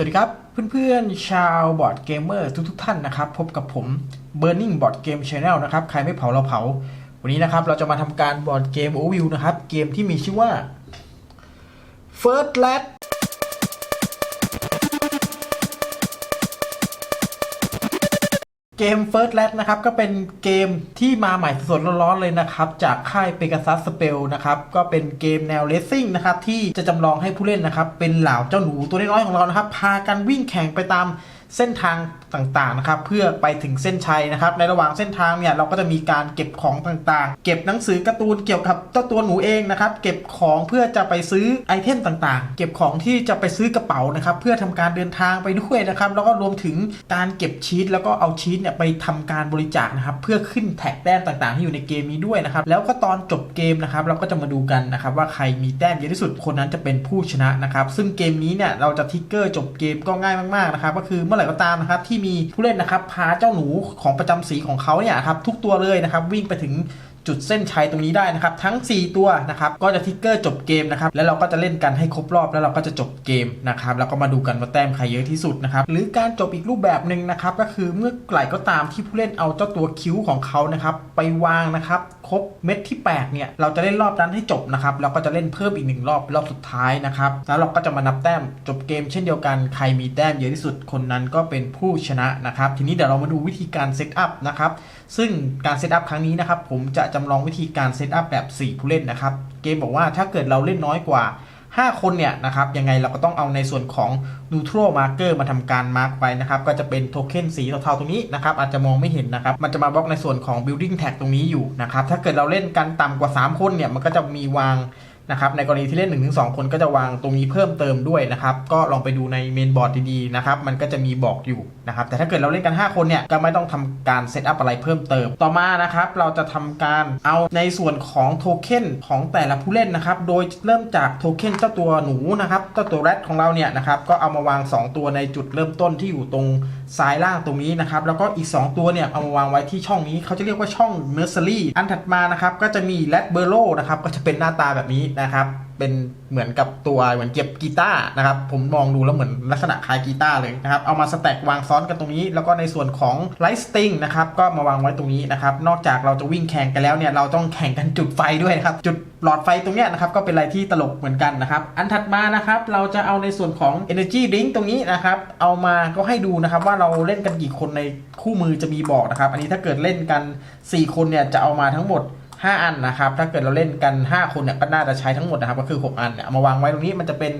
วัสดีครับ เพื่อนๆ ชาวบอร์ดเกมเมอร์ทุกๆท่านนะครับ พบกับผม Burning Board Game Channel นะครับ ใครไม่เผาเราเผา วันนี้นะครับ เราจะมาทำการบอร์ดเกมโอวิวนะครับ เกมที่มีชื่อว่า First Lad เกม First l a t นะครับก็เป็นเกมที่มาใหม่สดๆร้อนๆเลยนะครับ จากค่าย Pegasus Spell นะครับก็เป็นเกมแนวเลสซิ่งนะครับที่จะจำลองให้ผู้เล่นนะครับ เป็นเหล่าเจ้าหนูตัวน้อยๆของเรานะครับ พากันวิ่งแข่งไปตามเส้นทาง ต่างๆนะครับเพื่อไปถึงเส้นชัยนะครับในระหว่างเส้นทางเนี่ยเราก็จะมีการเก็บของต่างๆ เก็บหนังสือการ์ตูนเกี่ยวกับเจ้าตัวหนูเองนะครับเก็บของเพื่อจะไปซื้อไอเทมต่างๆ เก็บของที่จะไปซื้อกระเป๋านะครับเพื่อทำการเดินทางไปด้วยนะครับแล้วก็รวมถึงการเก็บชีตแล้วก็เอาชีตเนี่ยไปทำการบริจาคนะครับเพื่อขึ้นแท็กแต้มต่างๆที่อยู่ในเกมนี้ด้วยนะครับแล้วก็ตอนจบเกมนะครับเราก็จะมาดูกันนะครับว่าใครมีแต้มเยอะที่สุดคนนั้นจะเป็นผู้ชนะนะครับซึ่งเกมนี้เนี่ยเราจะทิกเกอร์จบเกมก็ง่ายมากๆนะครับก็คือเมื่อไหร่ก็ตามนะครับที่มีผู้เล่นนะครับพาเจ้าหนูของประจำสีของเขาเนี่ยครับทุกตัวเลยนะครับวิ่งไปถึงจุดเส้นชัยตรงนี้ได้นะครับ ทั้ง 4 ตัวนะครับก็จะทิกเกอร์จบเกมนะครับแล้วเราก็จะเล่นกันให้ครบรอบแล้วเราก็จะจบเกมนะครับแล้วก็มาดูกันว่าแต้มใครเยอะที่สุดนะครับหรือการจบอีกรูปแบบหนึ่งนะครับก็คือเมื่อไหร่ก็ตามที่ผู้เล่นเอาเจ้าตัวคิ้วของเขานะครับไปวางนะครับ ครบเม็ดที่8เนี่ยเราจะเล่นรอบนั้นให้จบนะครับแล้วก็จะเล่นเพิ่มอีกหนึ่งรอบรอบสุดท้ายนะครับแล้วเราก็จะมานับแต้มจบเกมเช่นเดียวกันใครมีแต้มเยอะที่สุดคนนั้นก็เป็นผู้ชนะนะครับทีนี้เดี๋ยวเรามาดูวิธีการเซตอัพนะครับซึ่งการเซตอัพครั้งนี้นะครับผมจะจำลองวิธีการเซตอัพแบบ 4 ผู้เล่นนะครับเกมบอกว่าถ้าเกิดเราเล่นน้อยกว่า 5 คนเนี่ยนะครับยังไงเราก็ต้องเอาในส่วนของ neutral marker มาทำการมาร์กไปนะครับก็จะเป็นโทเค็นสีเทาๆตรงนี้นะครับอาจจะมองไม่เห็นนะครับมันจะมาบล็อกในส่วนของ building tag ตรงนี้อยู่นะครับถ้าเกิดเราเล่นกันต่ำกว่า 3 คนเนี่ยมันก็จะมีวาง นะครับในกรณีที่เล่น1-2คนก็จะวางตรงนี้เพิ่มเติมด้วยนะครับก็ลองไปดูในเมนบอร์ดดีๆนะครับมันก็จะมีบอกอยู่นะครับแต่ถ้าเกิดเราเล่นกัน 5 คนเนี่ยก็ไม่ต้องทำการเซตอัพอะไรเพิ่มเติมต่อมานะครับเราจะทำการเอาในส่วนของโทเค็นของแต่ละผู้เล่นนะครับโดยเริ่มจากโทเค็นเจ้าตัวหนูนะครับเจ้าตัวแรดของเราเนี่ยนะครับก็เอามาวาง 2 ตัวในจุดเริ่มต้นที่อยู่ตรง ซ้ายล่างตรงนี้นะครับ แล้วก็อีก 2 ตัวเนี่ยเอามาวางไว้ที่ช่องนี้เขาจะเรียกว่าช่องเนอร์เซอรี่อันถัดมานะครับก็จะมีแรดเบอร์โลนะครับก็จะเป็นหน้าตาแบบนี้นะครับ เป็นเหมือนกับตัวเหมือนเก็บกีตาร์นะครับ ผมมองดูแล้วเหมือนลักษณะคล้ายกีตาร์เลยนะครับ เอามาสแต็กวางซ้อนกันตรงนี้ แล้วก็ในส่วนของไลท์สติงนะครับ ก็มาวางไว้ตรงนี้นะครับ นอกจากเราจะวิ่งแข่งกันแล้วเนี่ย เราต้องแข่งกันจุดไฟด้วยนะครับ จุดหลอดไฟตรงเนี้ยนะครับก็เป็นอะไรที่ตลกเหมือนกันนะครับ อันถัดมานะครับเราจะเอาในส่วนของ energy drink ตรงนี้นะครับ เอามาก็ให้ดูนะครับว่าเราเล่นกันกี่คนในคู่มือจะมีบอกนะครับ อันนี้ถ้าเกิดเล่นกัน 4 คนเนี่ยจะเอามาทั้งหมด 5 อันนะครับ ถ้าเกิดเราเล่นกัน 5 คนเนี่ยก็น่าจะใช้ทั้งหมดนะครับ ก็คือ 6 อันเนี่ยเอามาวางไว้ตรงนี้มันจะเป็น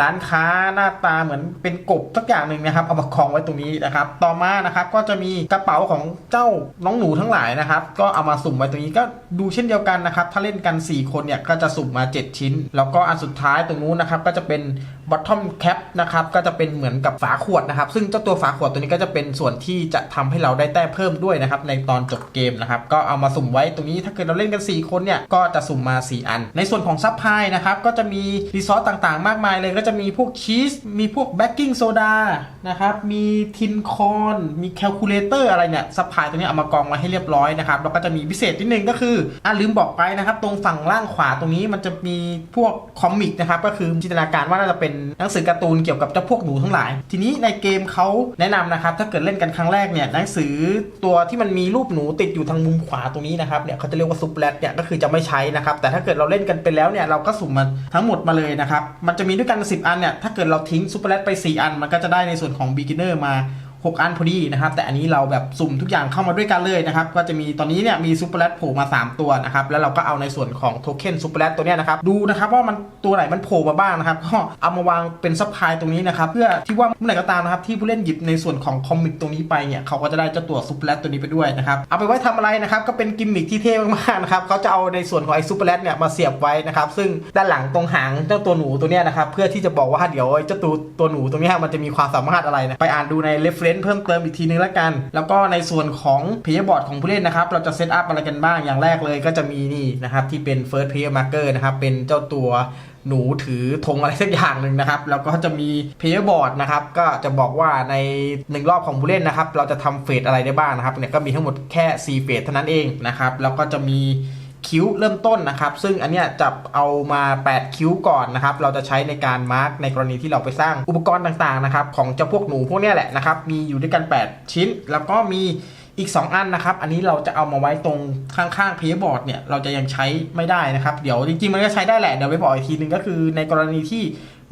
ร้านค้าหน้าตาเหมือนเป็นกบสักอย่างหนึ่งนะครับ เอามากองไว้ตรงนี้นะครับ ต่อมานะครับก็จะมีกระเป๋าของเจ้าน้องหนูทั้งหลายนะครับ ก็เอามาสุ่มไว้ตรงนี้ก็ดูเช่นเดียวกันนะครับ ถ้าเล่นกัน 4 คนเนี่ยก็จะสุ่มมา 7 ชิ้น แล้วก็อันสุดท้ายตรงนู้นนะครับ ก็จะเป็น บอททอมแคปนะครับก็จะเป็นเหมือนกับฝาขวดนะครับ ซึ่งเจ้าตัวฝาขวดตัวนี้ก็จะเป็นส่วนที่จะทำให้เราได้แต้มเพิ่มด้วยนะครับ ในตอนจบเกมนะครับ ก็เอามาสุ่มไว้ตรงนี้ถ้าเกิดเราเล่นกัน 4 คนเนี่ย ก็จะสุ่มมา 4 อัน ในส่วนของซับพลายนะครับ ก็จะมีรีซอสต่างๆ มากมายเลย ก็จะมีพวกชีสมีพวกแบกกิ้งโซดา นะครับ มีทินคอน มีแคลคูลเลเตอร์อะไรเนี่ยซับพลายตัวนี้เอามากองไว้ให้เรียบร้อยนะครับแล้วก็จะมีพิเศษนิดนึงก็คืออะลืมบอกไปนะครับ ตรงฝั่งล่างขวาตรงนี้มันจะมีพวกคอมิกนะครับ ก็คือจินตนาการว่าน่าจะเป็นหนังสือการ์ตูนเกี่ยวกับเจ้าพวกหนูทั้งหลาย ทีนี้ในเกมเขาแนะนำนะครับ ถ้าเกิดเล่นกันครั้งแรกเนี่ยหนังสือตัวที่มันมีรูปหนูติดอยู่ทางมุมขวาตรงนี้นะครับเนี่ยเขาจะเรียกว่าซุปแรดเนี่ยก็คือจะไม่ใช้นะครับ แต่ถ้าเกิดเราเล่นกันไปแล้วเนี่ยเราก็สุ่มมาทั้งหมดมาเลยนะครับมันจะมีด้วยกัน10 อันเนี่ยถ้าเกิดเราทิ้งซุปเปอร์แรดไป 4 อันมันก็จะได้ในส่วนของ beginner มา 6 อันพอดีนะครับ แต่อันนี้เราแบบสุ่มทุกอย่างเข้ามาด้วยกันเลยนะครับ ก็จะมีตอนนี้เนี่ยมีซูเปอร์แรดโผล่มา 3 ตัวนะครับ แล้วเราก็เอาในส่วนของโทเค็นซูเปอร์แรดตัวเนี้ยนะครับ ดูนะครับว่ามันตัวไหนมันโผล่มาบ้างนะครับ ก็เอามาวางเป็นซับพลายตรงนี้นะครับ เพื่อที่ว่าเมื่อไหร่ก็ตามนะครับที่ผู้เล่นหยิบในส่วนของคอมมิกตรงนี้ไปเนี่ยเขาก็จะได้เจ้าตัวซูเปอร์แรดตัวนี้ไปด้วยนะครับเอาไปไว้ทำอะไรนะครับก็เป็นกิมมิคที่เท่มากๆนะครับเขาจะเอาในส่วนของไอ้ซูเปอร์แรดเนี่ยมาเสียบไว้นะครับซึ่งด้านหลังตรงหางเจ้าตัวหนูตัวเนี้ยนะครับเพื่อที่จะบอกว่าเดี๋ยวเจ้าตัวตัวหนูตรงนี้มันจะมีความสามารถอะไรนะไปอ่านดูใน reference เพิ่มเติมอีกทีนึงแล้วกัน แล้วก็ในส่วนของเพย์บอร์ดของผู้เล่นนะครับ เราจะเซตอัพอะไรกันบ้างอย่างแรกเลยก็จะมีนี่นะครับที่เป็น first player marker นะครับ เป็นเจ้าตัวหนูถือธงอะไรสักอย่างหนึ่งนะครับ แล้วก็จะมีเพย์บอร์ดนะครับ ก็จะบอกว่าในหนึ่งรอบของผู้เล่นนะครับ เราจะทำเฟสอะไรได้บ้างนะครับเนี่ยก็มีทั้งหมดแค่4เฟสเท่านั้นเองนะครับ แล้วก็จะมี คิ้วเริ่มต้นนะครับ ซึ่งอันเนี้ยจะเอามา 8 คิ้วก่อนนะครับ เราจะใช้ในการมาร์กในกรณีที่เราไปสร้างอุปกรณ์ต่างๆนะครับของเจ้าพวกหนูพวกเนี้ยแหละนะครับ มีอยู่ด้วยกัน 8 ชิ้น แล้วก็มีอีก 2 อันนะครับ อันนี้เราจะเอามาไว้ตรงข้างๆเพย์บอร์ดเนี่ย เราจะยังใช้ไม่ได้นะครับ เดี๋ยวจริงๆ มันก็ใช้ได้แหละ เดี๋ยวไปบอกอีกทีนึงก็คือในกรณีที่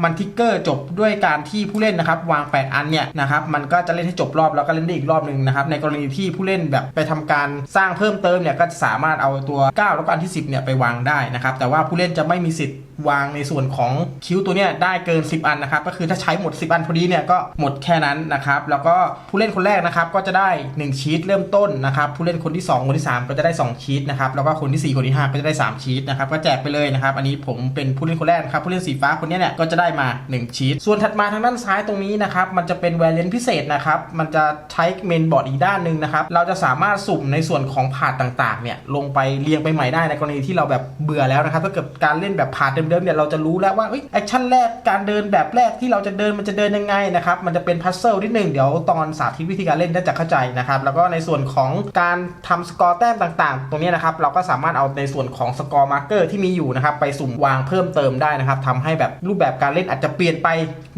มันทิกเกอร์จบด้วยการที่ผู้เล่นนะครับวาง 8 อันเนี่ยนะครับมันก็จะเล่นให้จบรอบแล้วก็เล่นได้อีกรอบหนึ่งนะครับในกรณีที่ผู้เล่นแบบไปทำการสร้างเพิ่มเติมเนี่ยก็สามารถเอาตัว 9 แล้วก็อันที่ 10เนี่ยไปวางได้นะครับแต่ว่าผู้เล่นจะไม่มีสิทธิ์วางในส่วนของคิ้วตัวเนี้ยได้เกิน 10 อันนะครับก็คือถ้าใช้หมด 10 อันพอดีเนี่ยก็หมดแค่นั้นนะครับแล้วก็ผู้เล่นคนแรกนะครับก็จะได้ 1 ชีตเริ่มต้นนะครับผู้เล่นคนที่ 2 คนที่ 3 ก็จะได้ 2 ชีตนะครับแล้วก็คนที่ 4 คนที่ 5 ก็จะได้ 3 ชีตนะครับก็แจกไปเลยนะครับอันนี้ผมเป็นผู้เล่นคนแรกครับผู้เล่นสีฟ้าคนนี้เนี่ยก็จะได้ได้มา 1 ชีตส่วนถัดมาทางด้านซ้ายตรงนี้นะครับมันจะเป็นแวรเลนพิเศษนะครับมันจะใช้เมนบอร์ดอีกด้านหนึ่งนะครับเราจะสามารถสุ่มในส่วนของผาดต่างๆเนี่ยลงไปเรียงไปใหม่ได้ในกรณีที่เราแบบเบื่อแล้วนะครับถ้าเกิดการเล่นแบบผาดเดิมๆเนี่ยเราจะรู้แล้วว่าแอคชั่นแรกการเดินแบบแรกที่เราจะเดินมันจะเดินยังไงนะครับมันจะเป็นพัซเซิลนิดหนึ่งเดี๋ยวตอนสาธิตวิธีการเล่นน่าจะเข้าใจนะครับแล้วก็ในส่วนของการทำสกอร์แต้มต่างๆ ตรงนี้นะครับเราก็สามารถเอาในส่วนของสกอร์มาร์เกอร์ที่มีอยู่นะครับไปสุ่มวางเพิ่มเติมได้นะครับทำให้แบบรูปแบบการเล่นอาจจะเปลี่ยนไป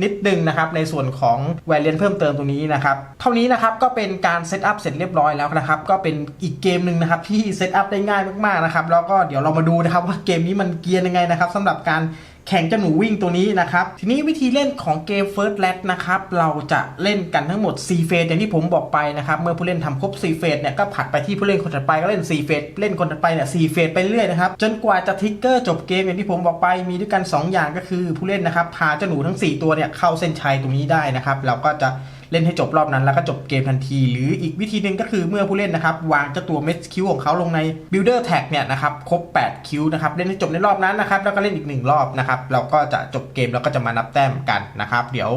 นิดนึงนะครับในส่วนของแวรเลนเพิ่มเติมตรงนี้นะครับเท่านี้นะครับก็เป็นการเซตอัพเสร็จเรียบร้อยแล้วนะครับก็เป็นอีกเกมหนึ่งนะครับที่เซตอัพได้ง่ายมากๆนะครับแล้วก็เดี๋ยวเรามาดูนะครับว่าเกมนี้มันเกียร์ยังไงนะครับสำหรับการ แข่งเจ้าหนูวิ่งตัวนี้นะครับ ทีนี้วิธีเล่นของเกม First l a d นะครับ เราจะเล่นกันทั้งหมด 4 เฟสอย่างที่ผมบอกไปนะครับ เมื่อผู้เล่นทำครบ 4 เฟสเนี่ยก็ผัดไปที่ผู้เล่นคนถัดไปก็เล่น 4 เฟสเล่นคนถัดไปเนี่ย4เฟสไปเรื่อยนะครับ จนกว่าจะทิกเกอร์จบเกมอย่างที่ผมบอกไปมีด้วยกัน 2 อย่างก็คือผู้เล่นนะครับพาเจ้าหนูทั้ง 4 ตัวเนี่ยเข้าเส้นชัยตรงนี้ได้นะครับเราก็จะ เล่นให้จบรอบนั้นแล้วก็จบเกมทันที หรืออีกวิธีหนึ่งก็คือเมื่อผู้เล่นนะครับวางเจ้าตัวเม็ดคิวของเขาลงใน Builder Tag เนี่ยนะครับครบ 8 คิวนะครับเล่นให้จบในรอบนั้นนะครับแล้วก็เล่นอีก 1 รอบนะครับเราก็จะจบเกมแล้วก็จะมานับแต้มกันนะครับเดี๋ยว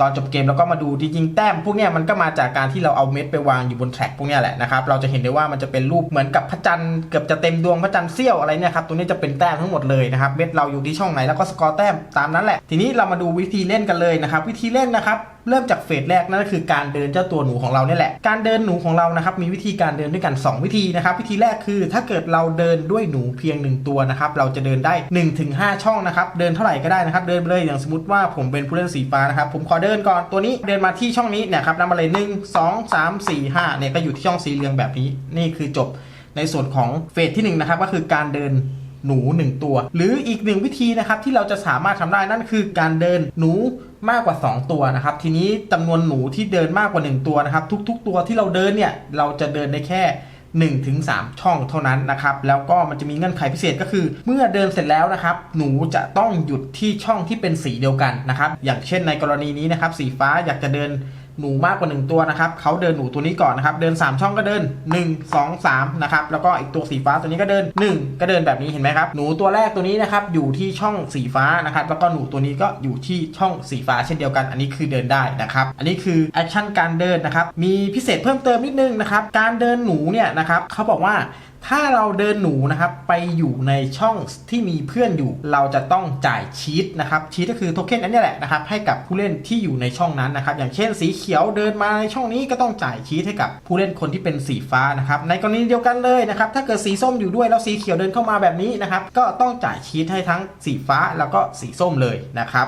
ตอนจบเกมเราก็มาดูจริงๆแต้มพวกเนี้ยมันก็มาจากการที่เราเอาเม็ดไปวางอยู่บนแทร็กพวกเนี้ยแหละนะครับเราจะเห็นได้ว่ามันจะเป็นรูปเหมือนกับพระจันทร์เกือบจะเต็มดวงพระจันทร์เสี้ยวอะไรเนี่ยครับตัวนี้จะเป็นแต้มทั้งหมดเลยนะครับเม็ดเราอยู่ที่ช่องไหนแล้วก็สกอร์แต้มตามนั้นแหละ ทีนี้เรามาดูวิธีเล่นกันเลยนะครับวิธีเล่นนะครับ เริ่มจากเฟสแรกนั่นก็คือการเดินเจ้าตัวหนูของเราเนี่ยแหละ การเดินหนูของเรานะครับมีวิธีการเดินด้วยกัน 2 วิธีนะครับวิธีแรกคือถ้าเกิดเราเดินด้วยหนูเพียง 1 ตัวนะครับเราจะเดินได้ 1-5 ช่องนะครับเดินเท่าไหร่ก็ได้นะครับเดินไปเลยอย่างสมมติว่าผมเป็นผู้เล่นสีฟ้านะครับผมขอเดินก่อนตัวนี้เดินมาที่ช่องนี้เนี่ยครับนำมาเลย 1 2 3 4 5เนี่ยก็อยู่ที่ช่องสีเหลืองแบบนี้นี่คือจบในส่วนของเฟสที่หนึ่งนะครับก็คือการเดินหนู 1 ตัว หรืออีกหนึ่งวิธีนะครับที่เราจะสามารถทำได้นั่นคือการเดินหนูมากกว่า 2 ตัวนะครับ ทีนี้จำนวนหนูที่เดินมากกว่า 1 ตัวนะครับ ทุก ๆ ตัวที่เราเดินเนี่ยเราจะเดินได้แค่1-3ถึงช่องเท่านั้นนะครับ แล้วก็มันจะมีเงื่อนไขพิเศษก็คือ เมื่อเดินเสร็จแล้วนะครับ หนูจะต้องหยุดที่ช่องที่เป็นสีเดียวกันนะครับ อย่างเช่นในกรณีนี้นะครับ สีฟ้าอยากจะเดิน หนูมากกว่า 1 ตัวนะครับเขาเดินหนูตัวนี้ก่อนนะครับ เดิน 3 ช่องก็เดิน 1 2 3นะครับ แล้วก็อีกตัวสีฟ้าตัวนี้ก็เดิน 1 ก็เดินแบบนี้เห็นไหมครับ หนูตัวแรกตัวนี้นะครับอยู่ที่ช่องสีฟ้านะครับ แล้วก็หนูตัวนี้ก็อยู่ที่ช่องสีฟ้าเช่นเดียวกัน อันนี้คือเดินได้นะครับ อันนี้คือแอคชั่นการเดินนะครับ มีพิเศษเพิ่มเติมนิดนึงนะครับ การเดินหนูเนี่ยนะครับเขาบอกว่า ถ้าเราเดินหนูนะครับไปอยู่ในช่องที่มีเพื่อนอยู่ เราจะต้องจ่ายชีตนะครับชีตก็คือโทเค็นอันนี้แหละนะครับให้กับผู้เล่นที่อยู่ในช่องนั้นนะครับอย่างเช่นสีเขียวเดินมาในช่องนี้ก็ต้องจ่ายชีตให้กับผู้เล่นคนที่เป็นสีฟ้านะครับในกรณีเดียวกันเลยนะครับถ้าเกิดสีส้มอยู่ด้วยแล้วสีเขียวเดินเข้ามาแบบนี้นะครับก็ต้องจ่ายชีตให้ทั้งสีฟ้าแล้วก็สีส้มเลยนะครับ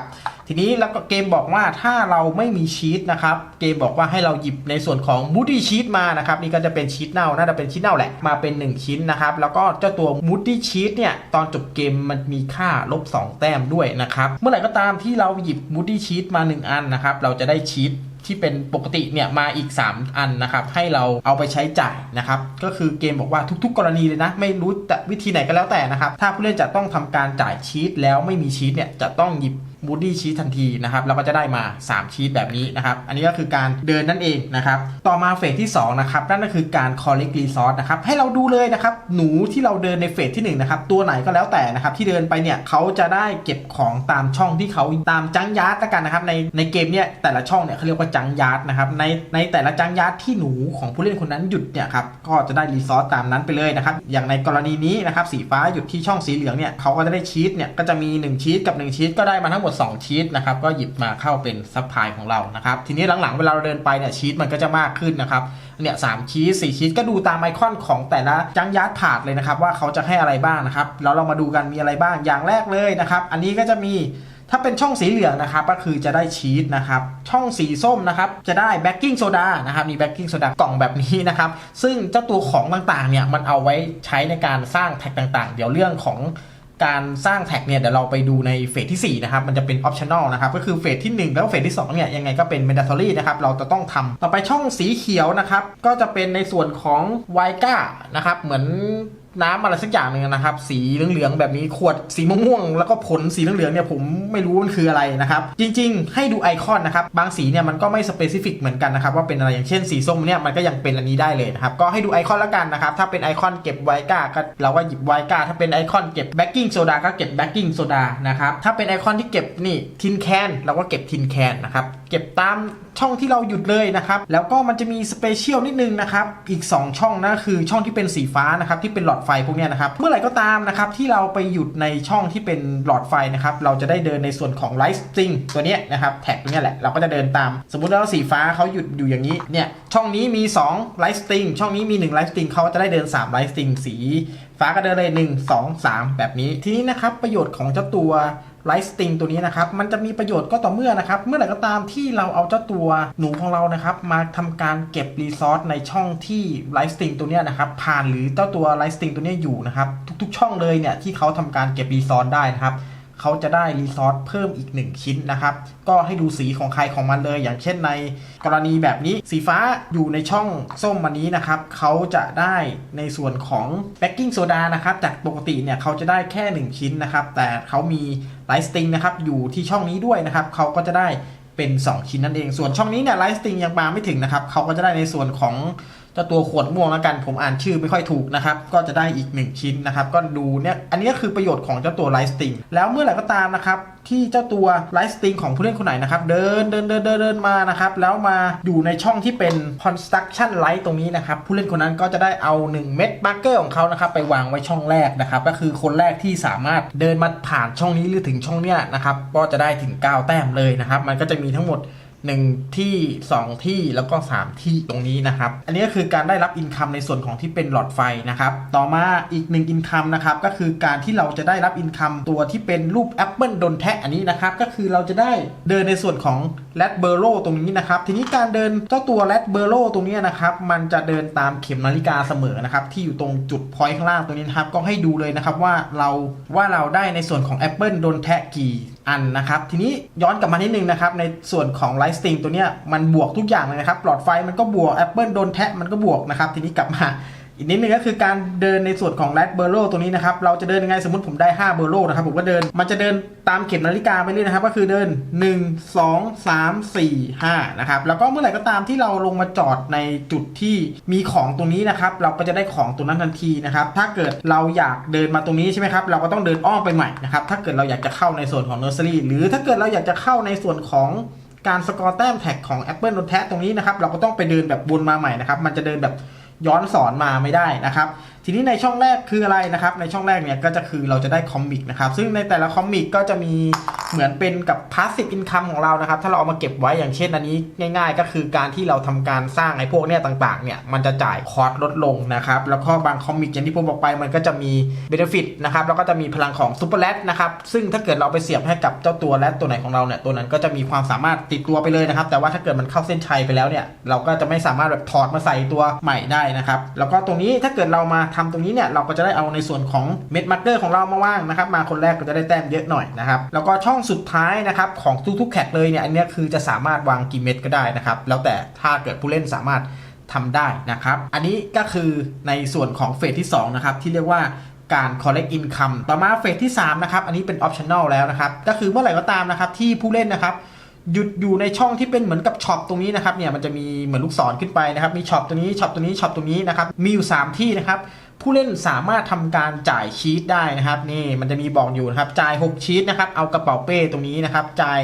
ทีนี้แล้วก็เกมบอกว่าถ้าเราไม่มีชีตนะครับ เกมบอกว่าให้เราหยิบในส่วนของมูดี้ชีตมานะครับนี่ก็จะเป็นชีตเน่าน่าจะเป็นชีตเน่าแหละมาเป็น 1 ชิ้นนะครับ แล้วก็เจ้าตัวมูดี้ชีตเนี่ยตอนจบเกมมันมีค่าลบ 2 แต้มด้วยนะครับเมื่อไหร่ก็ตามที่เราหยิบมูดี้ชีตมา 1 อันนะครับเราจะได้ชีตที่เป็นปกติเนี่ยมาอีก 3 อันนะครับ ให้เราเอาไปใช้จ่ายนะครับ ก็คือเกมบอกว่าทุก ๆ กรณีเลยนะ ไม่รู้แต่วิธีไหนก็แล้วแต่นะครับ ถ้าผู้เล่นจะต้องทำการจ่ายชีตแล้วไม่มีชีตเนี่ยจะต้องหยิบ มูดี้ชีตทันทีนะครับเราก็จะได้มา 3 ชีตแบบนี้นะครับ อันนี้ก็คือการเดินนั่นเองนะครับ ต่อมาเฟสที่2นะครับนั่นก็คือการ collect resource นะครับให้เราดูเลยนะครับหนูที่เราเดินในเฟสที่1นะครับตัวไหนก็แล้วแต่นะครับที่เดินไปเนี่ยเขาจะได้เก็บของตามช่องที่เขาตามจังยาร์ดละกันนะครับในในเกมเนี่ยแต่ละช่องเนี่ยเขาเรียกว่าจังยาร์ดนะครับในในแต่ละจังยาร์ดที่หนูของผู้เล่นคนนั้นหยุดเนี่ยครับก็จะได้รีซอสตามนั้นไปเลยนะครับอย่างในกรณีนี้นะครับสีฟ้าหยุดที่ช่องสีเหลืองเนี่ยเขาก็จะได้ชีตเนี่ยก็จะมี1ชีตกับ1ชีตก็ได้มาทั้งหมดด 2 ชีตนะครับก็หยิบมาเข้าเป็นซัพพลายของเรานะครับทีนี้หลังๆเวลาเราเดินไปเนี่ยชีตมันก็จะมากขึ้นนะครับเนี่ยสามชีตสี่ชีตก็ดูตามไอคอนของแต่ละจังยาร์ดผาดเลยนะครับว่าเขาจะให้อะไรบ้างนะครับแล้วเรามาดูกันมีอะไรบ้างอย่างแรกเลยนะครับอันนี้ก็จะมีถ้าเป็นช่องสีเหลืองนะครับก็คือจะได้ชีสนะครับช่องสีส้มนะครับจะได้แบ็กกิ้งโซดานะครับมีแบ็กกิ้งโซดากล่องแบบนี้นะครับซึ่งเจ้าตัวของต่างๆเนี่ยมันเอาไว้ใช้ในการสร้างแท็กต่างๆ เดี๋ยวเรื่องของ การสร้างแท็กเนี่ยเดี๋ยวเราไปดูในเฟสที่ 4 นะครับ มันจะเป็นออปชั่นอลนะครับ ก็คือเฟสที่ 1 แล้วเฟสที่ 2 เนี่ย ยังไงก็เป็น mandatory นะครับ เราจะต้องทำต่อไปช่องสีเขียวนะครับ ก็จะเป็นในส่วนของไวก้านะครับ เหมือน น้ำอะไรสักอย่างหนึ่งนะครับ สีเหลืองๆแบบนี้ขวดสีม่วงๆแล้วก็ผลสีเหลืองๆเนี่ยผมไม่รู้มันคืออะไรนะครับ จริงๆ ให้ดูไอคอนนะครับ บางสีเนี่ยมันก็ไม่สเปซิฟิกเหมือนกันนะครับว่าเป็นอะไรอย่างเช่นสีส้มเนี่ยมันก็ยังเป็นอันนี้ได้เลยนะครับ ก็ให้ดูไอคอนแล้วกันนะครับ ถ้าเป็นไอคอนเก็บไวก้าก็เราก็หยิบไวก้าถ้าเป็นไอคอนเก็บแบ็กกิ้งโซดาก็เก็บแบ็กกิ้งโซดานะครับถ้าเป็นไอคอนที่เก็บนี่ทินแคนเราก็เก็บทินแคนนะครับเก็บตามช่องที่เราหยุดเลยนะครับแล้วก็มันจะมีสเปเชียลนิดนึงนะครับอีก 2 ช่องนะคือช่องที่เป็นสีฟ้านะครับที่เป็นหลอดไฟพวกเนี้นะครับ เมื่อไหร่ก็ตามนะครับที่เราไปหยุดในช่องที่เป็นหลอดไฟนะครับ เราจะได้เดินในส่วนของไลท์สตริงตัวนี้นะครับแท็กตัวนี้แหละ เราก็จะเดินตาม สมมติว่าสีฟ้าเขาหยุดอยู่อย่างนี้ เนี่ย ช่องนี้มี2ไลท์สตริงช่องนี้มี1ไลท์สตริงเขาจะได้เดิน3ไลท์สตริงสีฟ้าก็เดินเลย1 2 3 แบบนี้ ทีนี้นะครับประโยชน์ของเจ้าตัว ไลท์สติงตัวนี้นะครับ มันจะมีประโยชน์ก็ต่อเมื่อนะครับ เมื่อไหร่ก็ตามที่เราเอาเจ้าตัวหนูของเรานะครับ มาทำการเก็บรีซอสในช่องที่ไลท์สติงตัวนี้นะครับ ผ่านหรือเจ้าตัวไลท์สติงตัวนี้อยู่นะครับ ทุกๆ ช่องเลยเนี่ยที่เขาทำการเก็บรีซอสได้นะครับ เขาจะได้รีซอสเพิ่มอีก 1 ชิ้นนะครับ ก็ให้ดูสีของใครของมันเลย อย่างเช่นในกรณีแบบนี้สีฟ้าอยู่ในช่องส้มมันนี้นะครับเขาจะได้ในส่วนของแบ k กิ้งโซดานะครับจากปกติเนี่ยเขาจะได้แค่ 1 ชิ้นนะครับ แต่เขามีไลท์สติงนะครับอยู่ที่ช่องนี้ด้วยนะครับเขาก็จะได้เป็น 2 ชิ้นนั่นเอง ส่วนช่องนี้เนี่ยไลท์สติงยังมาไม่ถึงนะครับเขาก็จะได้ในส่วนของ จ้าตัวขวดม่วงแล้วกันผมอ่านชื่อไม่ค่อยถูกนะครับ ก็จะได้อีก 1 ชิ้นนะครับ ก็ดูเนี่ยอันนี้ก็คือประโยชน์ของเจ้าตัวไลท์สติงแล้วเมื่อไหร่ก็ตามนะครับ ที่เจ้าตัวไลท์สติงของผู้เล่นคนไหนนะครับ เดินเดินเดินเดินเดินมานะครับ แล้วมาอยู่ในช่องที่เป็น construction light ตรงนี้นะครับ ผู้เล่นคนนั้นก็จะได้เอา 1 เม็ดมาร์เกอร์ของเขานะครับ ไปวางไว้ช่องแรกนะครับ ก็คือคนแรกที่สามารถเดินมาผ่านช่องนี้หรือถึงช่องเนี้ยนะครับก็จะได้ถึง 9 แต้มเลยนะครับ มันก็จะมีทั้งหมด 1ที่2ที่แล้วก็3ที่ตรงนี้นะครับ อันนี้ก็คือการได้รับอินคัมในส่วนของที่เป็นหลอดไฟนะครับ ต่อมาอีก1อินคัมนะครับก็คือการที่เราจะได้รับอินคัมตัวที่เป็นรูปแอปเปิลโดนแทะอันนี้นะครับ ก็คือเราจะได้เดินในส่วนของแรดเบอร์โ w ตรงนี้นะครับ ทีนี้การเดินเจ้าตัวแรดเบอร์โ w ตรงนี้นะครับ มันจะเดินตามเข็มนาฬิกาเสมอนะครับ ที่อยู่ตรงจุดพอยต์ข้างล่างตรงนี้นะครับ ก็ให้ดูเลยนะครับว่าเราว่าเราได้ในส่วนของแอปเปิลโดนแทะกี่ อันนะครับ ทีนี้ย้อนกลับมานิดนึงนะครับ ในส่วนของไลฟ์สตรีมตัวเนี้ยมันบวกทุกอย่างเลยนะครับหลอดไฟมันก็บวก Apple โดนแทะมันก็บวกนะครับ ทีนี้กลับมา อีกนิดนึงก็คือการเดินในส่วนของแรดเบอร์โ w ตัวนี้นะครับ เราจะเดินยังไงสมมติผมได้5เบอร์โ w นะครับผมก็เดิน มันจะเดินตามเข็มนาฬิกาไปเรื่อยนะครับ ก็คือเดิน 1 2 3 4 5นะครับ แล้วก็เมื่อไหร่ก็ตามที่เราลงมาจอดในจุดที่มีของตรงนี้นะครับ เราก็จะได้ของตรงนั้นทันทีนะครับ ถ้าเกิดเราอยากเดินมาตรงนี้ใช่ไหมครับ เราก็ต้องเดินอ้อมไปใหม่นะครับ ถ้าเกิดเราอยากจะเข้าในส่วนของเนอร์เซอรี่ หรือถ้าเกิดเราอยากจะเข้าในส่วนของการสกอร์แต้มแท็กของ Apple โดนแทะตรงนี้นะครับ เราก็ต้องไปเดินแบบวนมาใหม่นะครับ มันจะเดินแบบ ย้อนสอนมาไม่ได้นะครับ ทีนี้ในช่องแรกคืออะไรนะครับ ในช่องแรกเนี่ยก็จะคือเราจะได้คอมิกนะครับ ซึ่งในแต่ละคอมิกก็จะมีเหมือนเป็นกับพาสซีฟอินคัมของเรานะครับ ถ้าเราเอามาเก็บไว้อย่างเช่นอันนี้ง่าย ๆ ก็คือการที่เราทำการสร้างไอ้พวกเนี้ยต่างๆ เนี่ยมันจะจ่ายคอร์สลดลงนะครับ แล้วก็บางคอมิกอย่างที่ผมบอกไปมันก็จะมีเบนฟิตนะครับ แล้วก็จะมีพลังของซูเปอร์แรดนะครับ ซึ่งถ้าเกิดเราไปเสียบให้กับเจ้าตัวแรดตัวไหนของเราเนี่ย ตัวนั้นก็จะมีความสามารถติดตัวไปเลยนะครับ แต่ว่าถ้าเกิดมันเข้าเส้นชัยไปแล้วเนี่ย เราก็จะไม่สามารถแบบถอดมาใส่ตัวใหม่ได้นะครับ แล้วก็ตรงนี้ถ้าเกิดเรามาททำตรงนี้เนี่ยเราก็จะได้เอาในส่วนของเม็ดมาร์เกอร์ของเรามาว่างนะครับมาคนแรกก็จะได้แต้มเยอะหน่อยนะครับแล้วก็ช่องสุดท้ายนะครับของทุกๆแคตเลยเนี่ยอันนี้คือจะสามารถวางกี่เม็ดก็ได้นะครับแล้วแต่ถ้าเกิดผู้เล่นสามารถทำได้นะครับ อันนี้ก็คือในส่วนของเฟสที่2นะครับที่เรียกว่าการ collect income ต่อมาเฟสที่3นะครับอันนี้เป็น optional แล้วนะครับก็คือเมื่อไหร่ก็ตามนะครับที่ผู้เล่นนะครับหยุดอยู่ในช่องที่เป็นเหมือนกับช็อปตรงนี้นะครับเนี่ยมันจะมีเหมือนลูกศรขึ้นไปนะครับมีช็อปตัวนี้ช็อปตัวนี้ช็อปตัวนี้นะครับมีอยู่ 3 ที่นะครับ ผู้เล่นสามารถทำการจ่ายชีตได้นะครับนี่มันจะมีบอกอยู่นะครับจ่าย 6 ชีตนะครับเอากระเป๋าเป้ตรงนี้นะครับจ่าย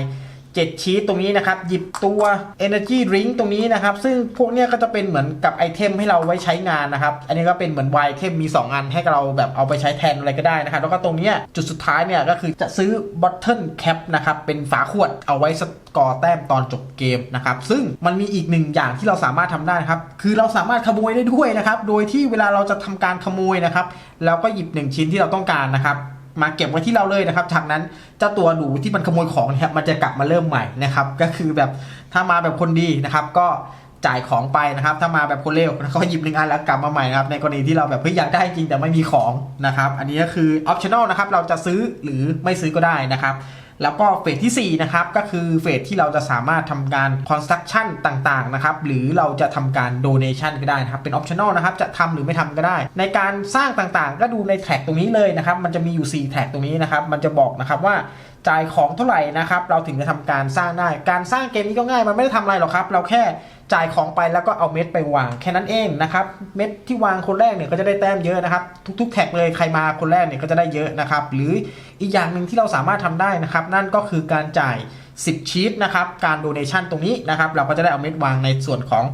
7 ชีตตรงนี้นะครับ หยิบตัว Energy Drink ตรงนี้นะครับ ซึ่งพวกเนี้ยก็จะเป็นเหมือนกับไอเทมให้เราไว้ใช้งานนะครับ อันนี้ก็เป็นเหมือนไวเทมมี 2 อันให้เราแบบเอาไปใช้แทนอะไรก็ได้นะครับ แล้วก็ตรงเนี้ยจุดสุดท้ายเนี่ยก็คือจะซื้อ Bottle Cap นะครับเป็นฝาขวดเอาไว้สกอร์แต้มตอนจบเกมนะครับซึ่งมันมีอีกหนึ่งอย่างที่เราสามารถทำได้นะครับคือเราสามารถขโมยได้ด้วยนะครับโดยที่เวลาเราจะทำการขโมยนะครับเราก็หยิบหนึ่งชิ้นที่เราต้องการนะครับ มาเก็บไว้ที่เราเลยนะครับจากนั้นเจ้าตัวหนูที่มันขโมยของเนี่ยมันจะกลับมาเริ่มใหม่นะครับก็คือแบบถ้ามาแบบคนดีนะครับก็จ่ายของไปนะครับ ถ้ามาแบบคนเลวก็หยิบหนึ่งอันแล้วกลับมาใหม่นะครับในกรณีที่เราแบบเฮ้ยอยากได้จริงแต่ไม่มีของนะครับ อันนี้ก็คือ optional นะครับ เราจะซื้อหรือไม่ซื้อก็ได้นะครับ แล้วก็เฟสที่4นะครับก็คือเฟสที่เราจะสามารถทำการ construction ต่างๆนะครับหรือเราจะทำการ donation ก็ได้นะครับเป็น optional นะครับจะทำหรือไม่ทำก็ได้ ในการสร้างต่างๆ ก็ดูในแท็กตรงนี้เลยนะครับมันจะมีอยู่ 4 แท็กตรงนี้นะครับมันจะบอกนะครับว่าจ่ายของเท่าไหร่นะครับเราถึงจะทำการสร้างได้ การสร้างเกมนี้ก็ง่ายมันไม่ได้ทำอะไรหรอกครับ เราแค่ จ่ายของไปแล้วก็เอาเม็ดไปวางแค่นั้นเองนะครับเม็ดที่วางคนแรกเนี่ยก็จะได้แต้มเยอะนะครับ ทุก ๆ แท็กเลยใครมาคนแรกเนี่ยก็จะได้เยอะนะครับ หรืออีกอย่างหนึ่งที่เราสามารถทำได้นะครับ นั่นก็คือการจ่าย 10ชีตนะครับการโดเนชันตรงนี้นะครับ เราก็จะได้เอาเม็ดวางในส่วนของ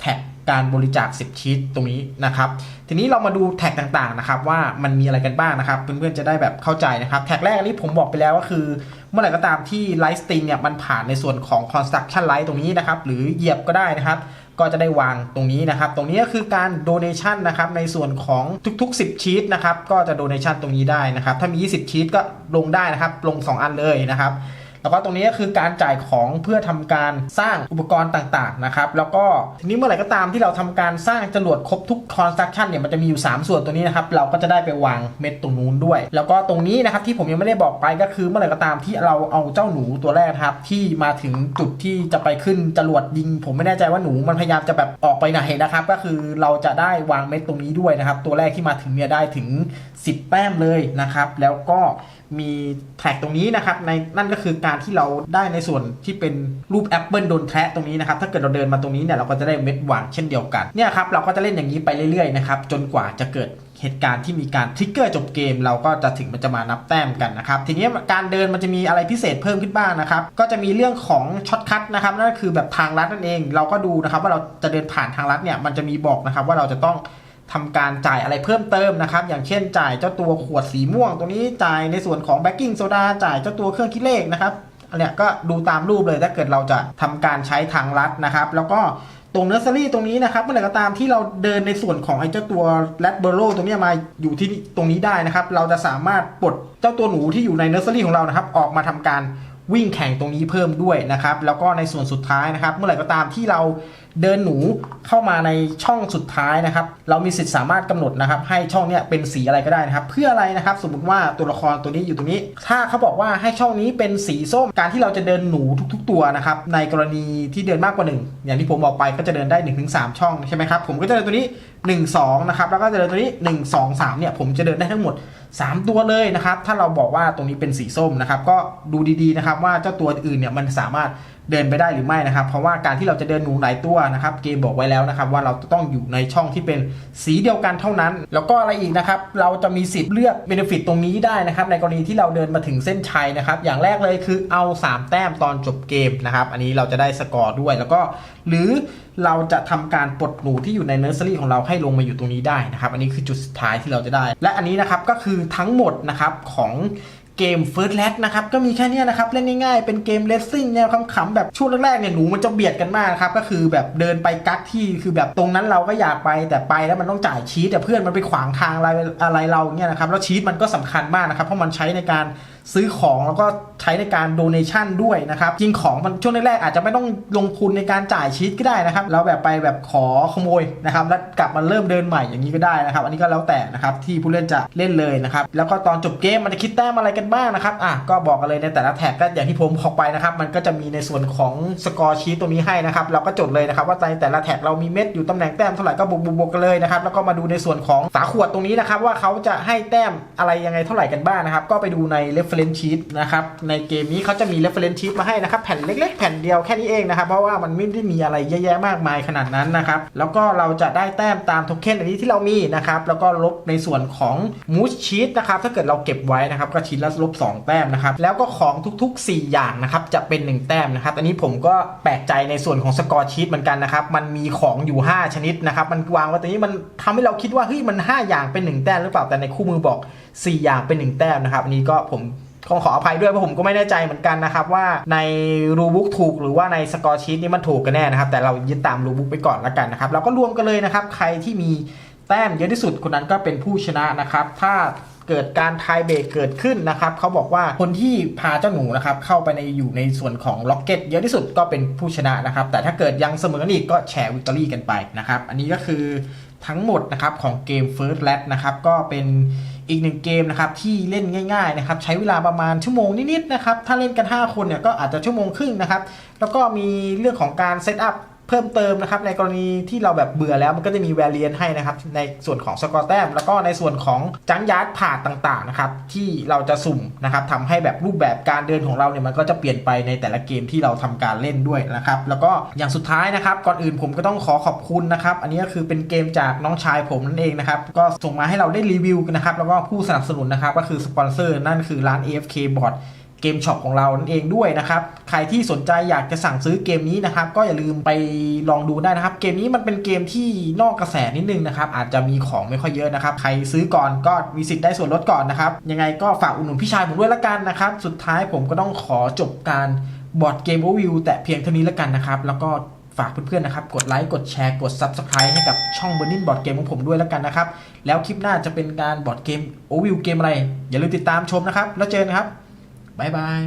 แท็ก การบริจาค10ชีตตรงนี้นะครับ ทีนี้เรามาดูแท็กต่างๆนะครับว่ามันมีอะไรกันบ้างนะครับ เพื่อนๆจะได้แบบเข้าใจนะครับ แท็กแรกอันนี้ผมบอกไปแล้วก็คือ เมื่อไหร่ก็ตามที่ไลฟ์สตรีมเนี่ยมันผ่านในส่วนของ construction light ตรงนี้นะครับ หรือเหยียบก็ได้นะครับก็จะได้วางตรงนี้นะครับ ตรงนี้ก็คือการ donation นะครับ ในส่วนของทุกๆ 10 ชีตนะครับ ก็จะ donation ตรงนี้ได้นะครับ ถ้ามี 20 ชีตก็ลงได้นะครับ ลง 2 อันเลยนะครับ แล้วก็ตรงนี้ก็คือการจ่ายของเพื่อทำการสร้างอุปกรณ์ต่างๆนะครับแล้วก็ทีนี้เมื่อไหร่ก็ตามที่เราทำการสร้างจรวดครบทุก construction เนี่ยมันจะมีอยู่ 3 ส่วนตัวนี้นะครับเราก็จะได้ไปวางเม็ดตรงนู้นด้วย แล้วก็ตรงนี้นะครับที่ผมยังไม่ได้บอกไปก็คือเมื่อไหร่ก็ตามที่เราเอาเจ้าหนูตัวแรกครับที่มาถึงจุดที่จะไปขึ้นจรวดยิง ผมไม่แน่ใจว่าหนูมันพยายามจะแบบออกไปไหนนะครับ ก็คือเราจะได้วางเม็ดตรงนี้ด้วยนะครับ ตัวแรกที่มาถึงเนี่ยได้ถึง 10 แต้มเลยนะครับ แล้วก็มีแท็กตรงนี้นะครับในนั่นก็คือการที่เราได้ในส่วนที่เป็นรูปแอปเปิลโดนแทะตรงนี้นะครับ ถ้าเกิดเราเดินมาตรงนี้เนี่ยเราก็จะได้เม็ดหวางเช่นเดียวกัน เนี่ยครับเราก็จะเล่นอย่างนี้ไปเรื่อยๆนะครับจนกว่าจะเกิดเหตุการณ์ที่มีการทริกเกอร์จบเกม เราก็จะถึงมันจะมานับแต้มกันนะครับ ทีนี้การเดินมันจะมีอะไรพิเศษเพิ่มขึ้นบ้างนะครับ ก็จะมีเรื่องของช็อตคัทนะครับนั่นก็คือแบบทางลัดนั่นเอง เราก็ดูนะครับว่าเราจะเดินผ่านทางลัดเนี่ยมันจะมีบอกนะครับว่าเราจะต้องทำการจ่ายอะไรเพิ่มเติมนะครับ อย่างเช่นจ่ายเจ้าตัวขวดสีม่วงตรงนี้จ่ายในส่วนของแบ k กิ้งโซดาจ่ายเจ้าตัวเครื่องคิดเลขนะครับ เนี่ยก็ดูตามรูปเลยถ้าเกิดเราจะทำการใช้ทางลัดนะครับ แล้วก็ตรงเนอร์เซอรี่ตรงนี้นะครับเมื่อไหร่ก็ตามที่เราเดินในส่วนของไอ้เจ้าตัวแรดเบอร์โรตรงนี้มาอยู่ที่ตรงนี้ได้นะครับ เราจะสามารถปลดเจ้าตัวหนูที่อยู่ในเนอร์เซอรี่ของเรานะครับ ออกมาทำการวิ่งแข่งตรงนี้เพิ่มด้วยนะครับ แล้วก็ในส่วนสุดท้ายนะครับ เมื่อไหร่ก็ตามที่เรา เดินหนูเข้ามาในช่องสุดท้ายนะครับ เรามีสิทธิ์สามารถกำหนดนะครับ ให้ช่องเนี้ยเป็นสีอะไรก็ได้นะครับ เพื่ออะไรนะครับ สมมติว่าตัวละครตัวนี้อยู่ตรงนี้ ถ้าเขาบอกว่าให้ช่องนี้เป็นสีส้ม การที่เราจะเดินหนูทุก ๆ ตัวนะครับ ในกรณีที่เดินมากกว่าหนึ่งอย่างที่ผมบอกไปก็จะเดินได้1นถึงสช่องใช่ไหมครับ ผมก็จะเดินตัวนี้ 1 2 นะครับ แล้วก็จะเดินตัวนี้ 1 2 3 เนี่ย ผมจะเดินได้ทั้งหมด 3 ตัวเลยนะครับ ถ้าเราบอกว่าตรงนี้เป็นสีส้มนะครับ ก็ดูดีๆนะครับว่าเจ้าตัวอื่นเนี่ยมันสามารถ เดินไปได้หรือไม่นะครับ เพราะว่าการที่เราจะเดินหนูหลายตัวนะครับ เกมบอกไว้แล้วนะครับ ว่าเราจะต้องอยู่ในช่องที่เป็นสีเดียวกันเท่านั้น แล้วก็อะไรอีกนะครับ เราจะมีสิทธิ์เลือกเบนฟิตตรงนี้ได้นะครับ ในกรณีที่เราเดินมาถึงเส้นชัยนะครับ อย่างแรกเลยคือเอา 3 แต้มตอนจบเกมนะครับ อันนี้เราจะได้สกอร์ด้วย แล้วก็หรือเราจะทำการปลดหนูที่อยู่ในเนอร์เซอรี่ของเราให้ลงมาอยู่ตรงนี้ได้นะครับ อันนี้คือจุดสุดท้ายที่เราจะได้ และอันนี้นะครับก็คือทั้งหมดนะครับของ เกม First l a d นะครับก็มีแค่นี้นะครับเล่นง่ายๆ เป็นเกมเลสซิ่งแนวขำๆแบบช่วงแรกๆเนี่ยหนูมันจะเบียดกันมากครับก็คือแบบเดินไปกักที่คือแบบตรงนั้นเราก็อยากไปแต่ไปแล้วมันต้องจ่ายชีตแต่เพื่อนมันไปขวางทางอะไรอะไรเราเนี่ยนะครับแล้วชีตมันก็สำคัญมากนะครับเพราะมันใช้ในการ ซื้อของแล้วก็ใช้ในการโดเนชั่นด้วยนะครับจริงของมันช่วงแรกๆอาจจะไม่ต้องลงทุนในการจ่ายชีตก็ได้นะครับเราแบบไปแบบขอขโมยนะครับแล้วกลับมาเริ่มเดินใหม่อย่างนี้ก็ได้นะครับ อันนี้ก็แล้วแต่นะครับที่ผู้เล่นจะเล่นเลยนะครับแล้วก็ตอนจบเกมมันจะคิดแต้มอะไรกันบ้างนะครับอะก็บอกกันเลยในแต่ละแท็กก็อย่างที่ผมบอกไปนะครับมันก็จะมีในส่วนของสกอร์ชีตตรงนี้ให้นะครับเราก็จดเลยนะครับว่าในแต่ละแท็กเรามีเม็ดอยู่ตำแหน่งแต้มเท่าไหร่ก็บวกบวกกันเลยนะครับแล้วก็มาดูในส่วนของฝาขวดตรงนี้นะครับว่าเขาจะให้แต้มอะไรยังไงเท่าไหร่กันบ้างนะครับก็ไปดูใน reference reference sheet นะครับ ในเกมนี้เขาจะมี reference sheet มาให้นะครับ แผ่นเล็ก ๆ แผ่นเดียวแค่นี้เองนะครับ เพราะว่ามันไม่ได้มีอะไรเยอะแยะมากมายขนาดนั้นนะครับ แล้วก็เราจะได้แต้มตามโทเค็นอันนี้ที่เรามีนะครับ แล้วก็ลบในส่วนของ moose sheet นะครับ ถ้าเกิดเราเก็บไว้นะครับก็ชิ้นละลบ2แต้มนะครับ แล้วก็ของทุกๆ 4 อย่างนะครับจะเป็น 1 แต้มนะครับ อันนี้ผมก็แปลกใจในส่วนของสกอร์ชีตเหมือนกันนะครับ มันมีของอยู่ 5 ชนิดนะครับ มันวางไว้ตรงนี้มันทำให้เราคิดว่าเฮ้ยมัน 5 อย่างเป็น 1 แต้มหรือเปล่าแต่ในคู่มือบอก 4 อย่างเป็น 1 แต้มนะครับ อันนี้ก็ผม ขอขออภัยด้วยเพราะผมก็ไม่แน่ใจเหมือนกันนะครับว่าในรูบุ๊กถูกหรือว่าในสกอร์ชีตนี่มันถูกกันแน่นะครับ แต่เรายึดตามรูบุ๊กไปก่อนละกันนะครับเราก็รวมกันเลยนะครับ ใครที่มีแต้มเยอะที่สุดคนนั้นก็เป็นผู้ชนะนะครับ ถ้าเกิดการไทยเบรกเกิดขึ้นนะครับเขาบอกว่าคนที่พาเจ้าหนูนะครับเข้าไปในอยู่ในส่วนของล็อกเก็ตเยอะที่สุดก็เป็นผู้ชนะนะครับ แต่ถ้าเกิดยังเสมอกันอีกก็แชร์วิกตอรี่กันไปนะครับ อันนี้ก็คือทั้งหมดนะครับของเกม First l a d นะครับก็เป็น อีกหนึ่งเกมนะครับที่เล่นง่ายๆนะครับใช้เวลาประมาณชั่วโมงนิดๆนะครับถ้าเล่นกัน 5 คนเนี่ยก็อาจจะชั่วโมงครึ่งนะครับแล้วก็มีเรื่องของการเซตอัพ เพิ่มเติมนะครับในกรณีที่เราแบบเบื่อแล้วมันก็จะมีแวรเลียนให้นะครับในส่วนของสกอร์แต้มแล้วก็ในส่วนของจังยาร์ดผ่าต่างๆนะครับที่เราจะสุ่มนะครับทำให้แบบรูปแบบการเดินของเราเนี่ยมันก็จะเปลี่ยนไปในแต่ละเกมที่เราทำการเล่นด้วยนะครับแล้วก็อย่างสุดท้ายนะครับก่อนอื่นผมก็ต้องขอขอบคุณนะครับอันนี้ก็คือเป็นเกมจากน้องชายผมนั่นเองนะครับก็ส่งมาให้เราได้รีวิวกันนะครับแล้วก็ผู้สนับสนุนนะครับก็คือสปอนเซอร์นั่นคือร้าน AFK Bot เก มช็อปของเรานั่นเองด้วยนะครับ ใครที่สนใจอยากจะสั่งซื้อเกมนี้นะครับ ก็อย่าลืมไปลองดูได้นะครับ เกมนี้มันเป็นเกมที่นอกกระแสนิดนึงนะครับ อาจจะมีของไม่ค่อยเยอะนะครับ ใครซื้อก่อนก็มีสิทธิ์ได้ส่วนลดก่อนนะครับ ยังไงก็ฝากอุดหนุนพี่ชายผมด้วยละกันนะครับ สุดท้ายผมก็ต้องขอจบการบอร์ดเกมโอวิวแต่เพียงเท่านี้ละกันนะครับ แล้วก็ฝากเพื่อนๆนะครับ กดไลค์ กดแชร์ กด Subscribe ให้กับช่อง Burning Board Game ของผมด้วยแล้วกันนะครับ แล้วคลิปหน้าจะเป็นการบอร์ดเกมโอวิวเกมอะไร อย่าลืมติดตามชมนะครับ แล้วเจอกันครับ บ๊ายบาย